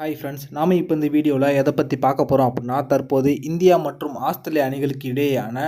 Hi friends நாம் இப்போ இந்த வீடியோவில் எதை பற்றி பார்க்க போகிறோம் அப்படின்னா தற்போது இந்தியா மற்றும் ஆஸ்திரேலிய அணிகளுக்கு இடையேயான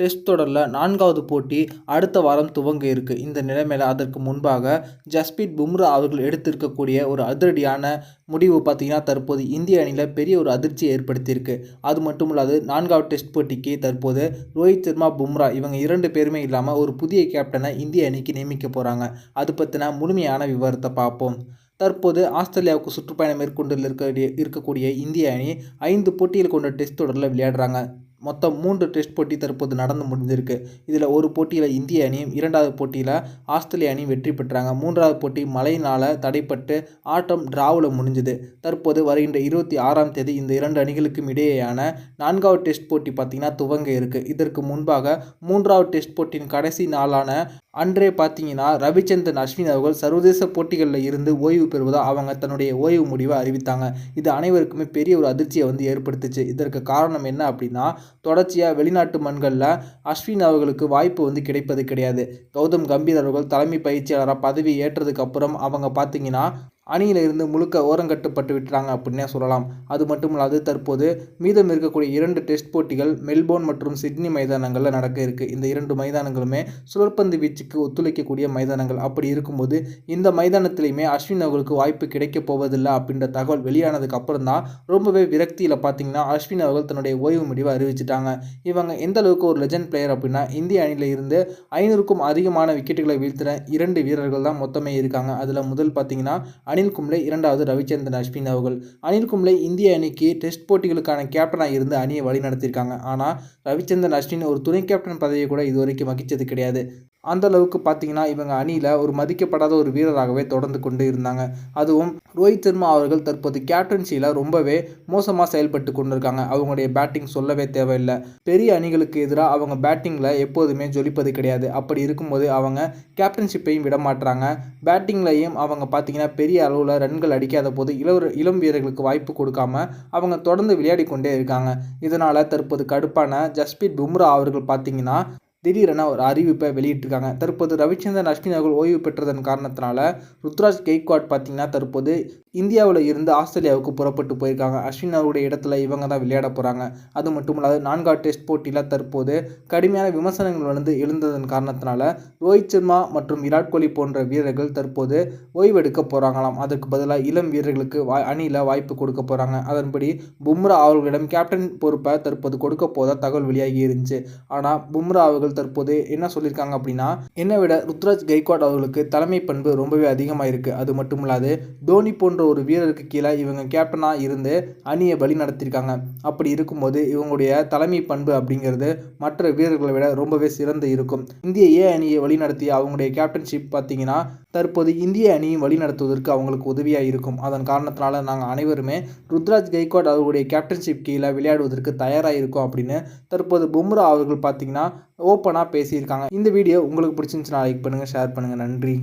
டெஸ்ட் தொடரில் நான்காவது போட்டி அடுத்த வாரம் துவங்க இருக்குது இந்த நிலைமையில் அதற்கு முன்பாக ஜஸ்பீத் பும்ரா அவர்கள் எடுத்திருக்கக்கூடிய ஒரு அதிரடியான முடிவு பார்த்திங்கன்னா தற்போது இந்திய அணியில் பெரிய ஒரு அதிர்ச்சியை ஏற்படுத்தியிருக்கு. அது மட்டும் இல்லாது நான்காவது டெஸ்ட் போட்டிக்கு தற்போது ரோஹித் சர்மா பும்ரா இவங்க இரண்டு பேருமே இல்லாமல் ஒரு புதிய கேப்டனை இந்திய அணிக்கு நியமிக்க போகிறாங்க அது பற்றின முழுமையான விவரத்தை பார்ப்போம். தற்போது ஆஸ்திரேலியாவுக்கு சுற்றுப்பயணம் மேற்கொண்டு இருக்கக்கூடிய இருக்கக்கூடிய இந்திய அணி ஐந்து போட்டிகள் கொண்ட டெஸ்ட் தொடரில் விளையாடுறாங்க. மொத்தம் மூன்று டெஸ்ட் போட்டி தற்போது நடந்து முடிஞ்சிருக்கு இதில் ஒரு போட்டியில் இந்திய அணியும் இரண்டாவது போட்டியில் ஆஸ்திரேலிய அணியும் வெற்றி பெற்றாங்க. மூன்றாவது போட்டி மழையினால் தடைப்பட்டு ஆட்டம் டிராவில் முடிஞ்சுது. தற்போது வருகின்ற இருபத்தி ஆறாம் தேதி இந்த இரண்டு அணிகளுக்கும் இடையேயான நான்காவது டெஸ்ட் போட்டி பார்த்திங்கன்னா துவங்க இருக்குது இதற்கு முன்பாக மூன்றாவது டெஸ்ட் போட்டியின் கடைசி நாளான அன்றே பார்த்தீங்கன்னா ரவிச்சந்திரன் அஸ்வின் அவர்கள் சர்வதேச போட்டிகளில் இருந்து ஓய்வு பெறுவதாக அவங்க தன்னுடைய ஓய்வு முடிவை அறிவித்தாங்க. இது அனைவருக்குமே பெரிய ஒரு அதிர்ச்சியை வந்து ஏற்படுத்துச்சு. இதற்கு காரணம் என்ன அப்படின்னா தொடர்ச்சியாக வெளிநாட்டு மண்களில் அஸ்வின் அவர்களுக்கு வாய்ப்பு வந்து கிடைப்பது கிடையாது. கௌதம் கம்பீர் அவர்கள் தலைமை பயிற்சியாளராக பதவி ஏற்றதுக்கு அப்புறம் அவங்க பார்த்தீங்கன்னா அணியில் இருந்து முழுக்க ஓரங்கட்டப்பட்டு விட்டுறாங்க அப்படின்னே சொல்லலாம். அது மட்டும் இல்லாது தற்போது மீதம் இருக்கக்கூடிய இரண்டு டெஸ்ட் போட்டிகள் மெல்போர்ன் மற்றும் சிட்னி மைதானங்களில் நடக்க இருக்குது இந்த இரண்டு மைதானங்களுமே சுழற்பந்து வீச்சுக்கு ஒத்துழைக்கக்கூடிய மைதானங்கள். அப்படி இருக்கும்போது இந்த மைதானத்திலையுமே அஸ்வின் அவர்களுக்கு வாய்ப்பு கிடைக்கப் போவதில்லை அப்படின்ற தகவல் வெளியானதுக்கு அப்புறம் தான் ரொம்பவே விரக்தியில் பார்த்தீங்கன்னா அஸ்வின் அவர்கள் தன்னுடைய ஓய்வு முடிவை அறிவிச்சிட்டாங்க. இவங்க எந்த அளவுக்கு ஒரு லெஜண்ட் பிளேயர் அப்படின்னா இந்திய அணியில் இருந்து ஐநூறுக்கும் அதிகமான விக்கெட்டுகளை வீழ்த்தின இரண்டு வீரர்கள் தான் மொத்தமே இருக்காங்க. அதில் முதல் பார்த்தீங்கன்னா அனில் கும்ளே இரண்டாவது ரவிச்சந்திரன் அஸ்வின் அவர்கள். அனில் கும்ளே இந்திய அணிக்கு டெஸ்ட் போட்டிகளுக்கான கேப்டனாக இருந்து அணியை வழி நடத்தியிருக்காங்க ஆனால் ரவிச்சந்திரன் அஸ்வின் ஒரு துணை கேப்டன் பதவியை கூட இதுவரைக்கும் வகித்தது கிடையாது. அந்த அளவுக்கு பார்த்தீங்கன்னா இவங்க அணியில் ஒரு மதிக்கப்படாத ஒரு வீரராகவே தொடர்ந்து கொண்டு இருந்தாங்க. அதுவும் ரோஹித் சர்மா அவர்கள் தற்போது கேப்டன்சியில் ரொம்பவே மோசமாக செயல்பட்டு கொண்டிருக்காங்க. அவங்களுடைய பேட்டிங் சொல்லவே தேவையில்லை. பெரிய அணிகளுக்கு எதிராக அவங்க பேட்டிங்கில் எப்போதுமே ஜொலிப்பது கிடையாது. அப்படி இருக்கும்போது அவங்க கேப்டன்ஷிப்பையும் விட மாட்டுறாங்க பேட்டிங்லையும் அவங்க பார்த்தீங்கன்னா பெரிய அளவில் ரன்கள் அடிக்காத போது இளவ இளம் வீரர்களுக்கு வாய்ப்பு கொடுக்காம அவங்க தொடர்ந்து விளையாடி கொண்டே இருக்காங்க. இதனால் தற்போது கடுப்பான ஜஸ்பீத் பும்ரா அவர்கள் பார்த்தீங்கன்னா திடீரென ஒரு அறிவிப்பை வெளியிட்டிருக்காங்க. தற்போது ரவிச்சந்திரன் அஸ்வின் அவர்கள் ஓய்வு பெற்றதன் காரணத்தினால ருத்ராஜ் கெய்க்வாட் பார்த்தீங்கன்னா தற்போது இந்தியாவில் இருந்து ஆஸ்திரேலியாவுக்கு புறப்பட்டு போயிருக்காங்க. அஸ்வின் அவருடைய இடத்துல இவங்க தான் விளையாட போகிறாங்க அது மட்டும் இல்லாத நான்காவது டெஸ்ட் போட்டியில் தற்போது கடுமையான விமர்சனங்கள் வந்து எழுந்ததன் காரணத்தினால ரோஹித் சர்மா மற்றும் விராட் கோலி போன்ற வீரர்கள் தற்போது ஓய்வெடுக்க போகிறாங்களாம் அதற்கு பதிலாக இளம் வீரர்களுக்கு வா அணியில் வாய்ப்பு கொடுக்க போகிறாங்க அதன்படி பும்ரா அவர்களிடம் கேப்டன் பொறுப்பை தற்போது கொடுக்க போத தகவல் வெளியாகி இருந்துச்சு. ஆனால் பும்ரா அவர்கள் தற்போது என்ன சொல்லியிருக்காங்க அப்படின்னா என்னை விட ருத்ராஜ் கைக்வாட் அவர்களுக்கு தலைமை பண்பு ரொம்பவே அதிகமாக இருக்குது அது மட்டும் இல்லாது தோனி போன்ற ஒரு வீரருக்கு கீழே இவங்க கேப்டனாக இருந்து அணியை வழி நடத்தியிருக்காங்க அப்படி இருக்கும்போது இவங்களுடைய தலைமை பண்பு அப்படிங்கிறது மற்ற வீரர்களை விட ரொம்பவே சிறந்து இருக்கும். இந்திய ஏ அணியை வழிநடத்திய அவங்களுடைய கேப்டன்ஷிப் பார்த்தீங்கன்னா தற்போது இந்திய அணியை வழிநடத்துவதற்கு அவங்களுக்கு உதவியாக இருக்கும். அதன் காரணத்தினால நாங்கள் அனைவருமே ருத்ராஜ் கைக்வாட் அவர்களுடைய கேப்டன்ஷிப் கீழே விளையாடுவதற்கு தயாராக இருக்கும் அப்படின்னு தற்போது பும்ரா அவர்கள் பார்த்தீங்கன்னா ஓப்பனாக பேசியிருக்காங்க. இந்த வீடியோ உங்களுக்கு பிடிச்சிருந்துச்சுன்னா லைக் பண்ணுங்கள் ஷேர் பண்ணுங்கள் நன்றி.